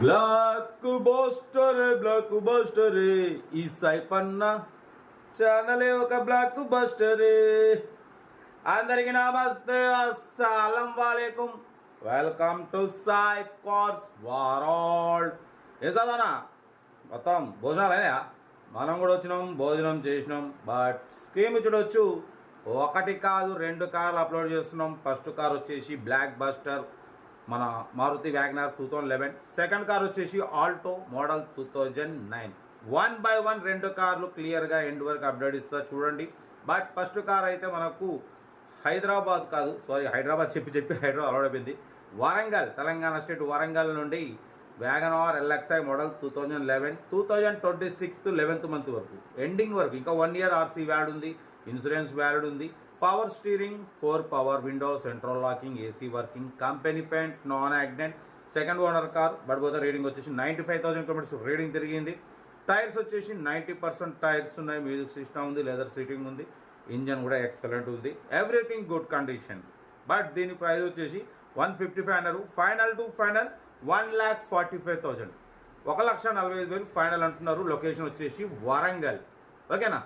Black buster block buster ఈ సైపన్న ఛానలే ఒక block buster అందరికి నమస్తే అస్సలం వాలేకుం. Welcome to Sai cars world. ఏం చదవనా మొత్తం భోజనాలు అయినాయా? మనం కూడా వచ్చినాం భోజనం చేసినాం బట్ స్క్రీన్ చూడొచ్చు. ఒకటి కాదు రెండు కార్లు అప్లోడ్ చేస్తున్నాం. ఫస్ట్ కార్ వచ్చేసి బ్లాక్ బస్టర్ మన Maruti Wagon R two thousand eleven second car వచ్చేసి Alto model two thousand nine. One by one రెండు కార్లు క్లియర్గా ఎండ్ వరకు అప్డేట్ ఇస్తా చూడండి. బట్ ఫస్ట్ కార్ అయితే మనకు హైదరాబాద్ కాదు. సారీ హైదరాబాద్ చెప్పి చెప్పి హైదరాబాద్ అలవడిపోయింది వరంగల్ తెలంగాణ స్టేట్ వరంగల్ నుండి Wagon R LXI model two thousand eleven two thousand twenty sixth eleventh month వరకు ఎండింగ్ వరకు ఇంకా వన్ ఇయర్ ఆర్సీ వ్యాడ్ ఉంది. ఇన్సూరెన్స్ వ్యాలిడ్ ఉంది. Power steering four power window central locking AC working company paint non accident second owner car but reading వచ్చేసి ninety five thousand kilometres reading తిరిగింది. Tyres వచ్చేసి ninety percent tyres ఉన్నాయి. Music system ఉంది leather seating ఉంది engine కూడా excellent ఉంది. Everything good condition. But దీని price వచ్చేసి వన్ ఫిఫ్టీ ఫైవ్ అన్నారు. Final to final one lakh forty five thousand ఒక లక్ష నలభై ఐదు వేలు ఫైనల్ అంటున్నారు. లొకేషన్ వచ్చేసి వరంగల్. ఓకేనా?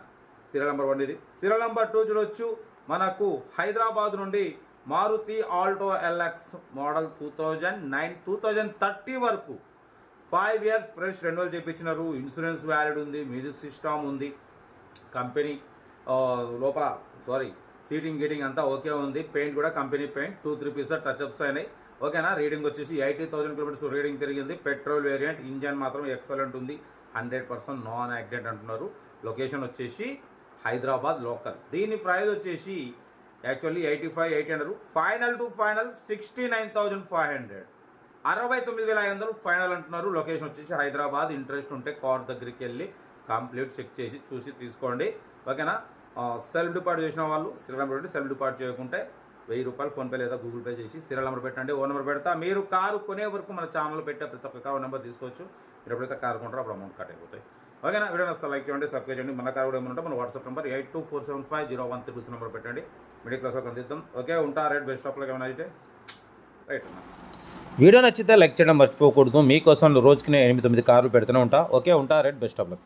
సీరియల్ నెంబర్ వన్ ఇది. సీరియల్ నెంబర్ టూ చూడొచ్చు. మనకు హైదరాబాద్ నుండి Maruti Alto LX model two thousand nine two thousand thirty వరకు ఫైవ్ ఇయర్స్ ఫ్రెష్ రెన్యువల్ చేయించినారు ఇన్సూరెన్స్ వ్యాలిడ్ ఉంది మ్యూజిక్ సిస్టమ్ ఉంది కంపెనీ లోపల సారీ సీటింగ్ గీటింగ్ అంతా ఓకే ఉంది. పెయింట్ కూడా company paint two three pieces touch ups అయినాయి. ఓకేనా? రీడింగ్ వచ్చేసి ఎయిటీ థౌసండ్ కిలోమీటర్స్ రీడింగ్ తిరిగింది పెట్రోల్ వేరియంట్ ఇంజన్ మాత్రం ఎక్సలెంట్ ఉంది. హండ్రెడ్ పర్సెంట్ నాన్ యాక్సిడెంట్ అంటున్నారు. లొకేషన్ వచ్చేసి హైదరాబాద్ లోకల్. దీని ప్రైజ్ వచ్చేసి actually eighty five eight hundred final to final sixty nine thousand five hundred అరవై తొమ్మిది వేల ఐదు వందలు ఫైనల్ అంటున్నారు. లొకేషన్ వచ్చేసి హైదరాబాద్. ఇంట్రెస్ట్ ఉంటే కార్ దగ్గరికి వెళ్ళి కంప్లీట్ చెక్ చేసి చూసి తీసుకోండి. ఓకేనా? సెల్ఫ్ డిపార్ట్ చేసిన వాళ్ళు శ్రీరామ్ సెల్ఫ్ డిపార్ట్ చేయకుంటే వెయ్యి రూపాయలు ఫోన్పే లేదా గూగుల్ పే చేసి సీరియల్ నెంబర్ పెట్టండి ఓ నెంబర్ పెడతా. మీరు కారు కొనే వరకు మన ఛానల్ పెట్టే ప్రతి ఒక్క కారు నెంబర్ తీసుకోవచ్చు. మీరు ఎప్పుడైతే కారు కొంటారో అప్పుడు అమౌంట్ కట్ అయిపోతాయి. ఓకేనా? వీడియో నస్తా లైక్ చేయండి సబ్స్క్రైబ్ చేయండి. మన కారు కూడా ఏమంటే మన WhatsApp number eight two four seven five zero one three number పెట్టండి. మిడిల్ క్లాస్ అందిద్దాం ఓకే ఉంటా. రైట్ బెస్ట్ ఆఫ్లో ఏమైనా అయితే రైట్ వీడియో నచ్చితే లైక్ చేయడం మర్చిపోకూడదు. మీకోసం రోజుకి నేను ఎనిమిది తొమ్మిది కార్లు పెడుతూనే ఉంటా. ఓకే ఉంటా. Rate best of luck